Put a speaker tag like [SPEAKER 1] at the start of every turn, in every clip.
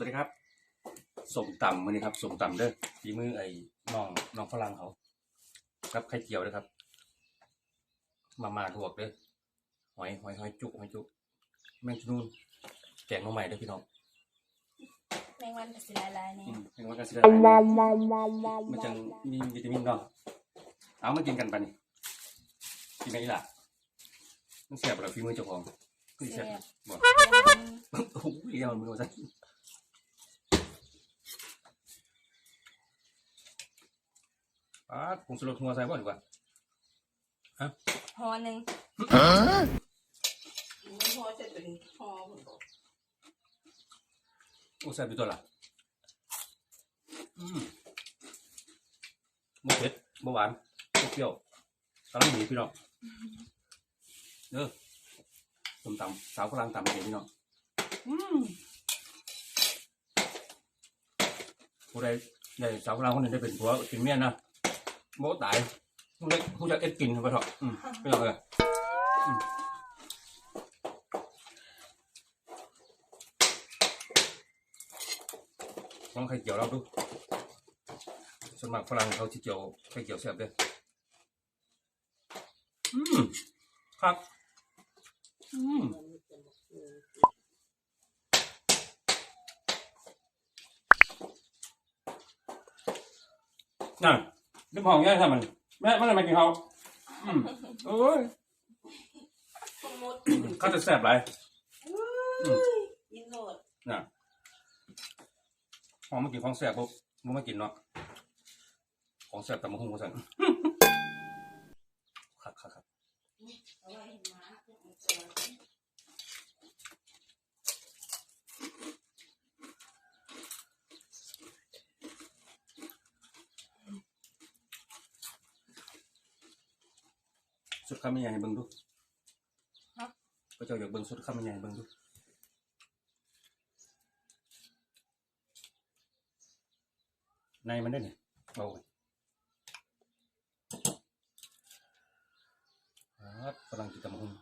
[SPEAKER 1] สวัสดีครับส่งต่ำมือนี้ครับส่งต่ำเด้อฝีมือไอ้น้องน้องฝรั่งเขาครับไข่เจียวเด้อครับ มามาถวกเด้อหอยหอยหอยจุหอยจุแมงจนูนแกงหน้องใหม่เด้อพี่น้อง
[SPEAKER 2] แมงวันกับสิลายลายๆเนี่
[SPEAKER 1] อื
[SPEAKER 2] ย
[SPEAKER 1] มแมงวันกระสีได้มันจังมีวิตามินเนาะเอามากินกันปะนี่กินไหมอีหล่ะมันเสียบแล้วฝีมือเจ้าของคือเสียบบ่โอ้โหเรียวมันรู้ซะ ป้าดผงสลดหัวใส่บ่ดีกว่า
[SPEAKER 2] หอหนึ่ง
[SPEAKER 3] มันพอจะเป็นพอหมดบอก
[SPEAKER 1] โอ้แซ่บอยู่ตัวละอืมบ่เผ็ดบ่หวานบ่เปรี้ยวกำลังดีพี่น้องเด้อส้มตำสาวฝรั่งตำเองพี่น้องอืมผู้ใดได้สาวฝรั่งคนหนึงได้เป็นผัวเป็นเมียนะ บ่ตายผู้ใดผู้จักเอ็ดกินไปเถอะอืมพี่น้องเอ้ยอืมลองไข่เจียวเราดูส่วนมากฝรั่งเขาที่เจียวไข่เจียวแซ่บเด้ออืมครับ อืมนั่น น้ำหอมง่ายทำมันแม่เมื่อไหรมากินเขาอืมโอ้ย
[SPEAKER 3] ทั้งหมด
[SPEAKER 1] เขาจะแซ่บไร
[SPEAKER 3] ยินโหลด
[SPEAKER 1] น่ะหอมมากินของแซ่บปุ๊บมึงมากินเนาะ ของแซ่บแต่มาหุ้งมาสั่นครับครับครับ
[SPEAKER 3] เอาไว้ให้หมาเอาไว้
[SPEAKER 1] สุดคำยังไงให้เบิ่งดูก็เจ้าอยากเบิ่งสุดคำยังไงให้เบิ่งดูในมันได้เนี่ยเบาไปครับฝรั่งกินตะมะฮุง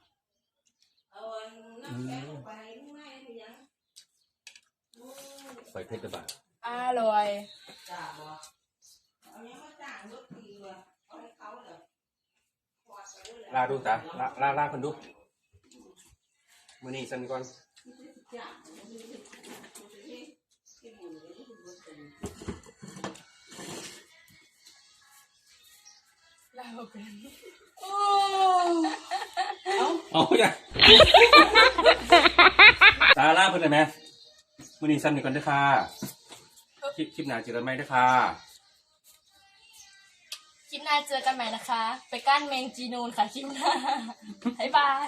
[SPEAKER 3] เอาอันน้ำแข็งลงไปข้างในหรือยังโอ้ย
[SPEAKER 1] ไฟเพชรกระบาด
[SPEAKER 2] อร่อย
[SPEAKER 3] จ่าบ่เอาเนี้ยมาจ่างรถทีว่ะเอาให้เขาเหรอปอดไปด้วยเหรอ
[SPEAKER 1] ลาดูตาลาลาลาคนดูมือนี้สั่นก่อน
[SPEAKER 3] จ่างมันมีที่ที่ที่บุญเลยที่บุญเป็น
[SPEAKER 2] เราเป็น
[SPEAKER 3] โอ้
[SPEAKER 1] เอาอย่าตาลาเพิ่นได้ไหมมือนี้สั่นก่อนเด้อค่ะคลิปคลิปหน้าเจอกันไหมเด้อค่ะ
[SPEAKER 2] คลิปหน้าเจอกันใหม่นะคะ ไปก้านเมงจีนูนค่ะคลิปหน้าบ๊ายบาย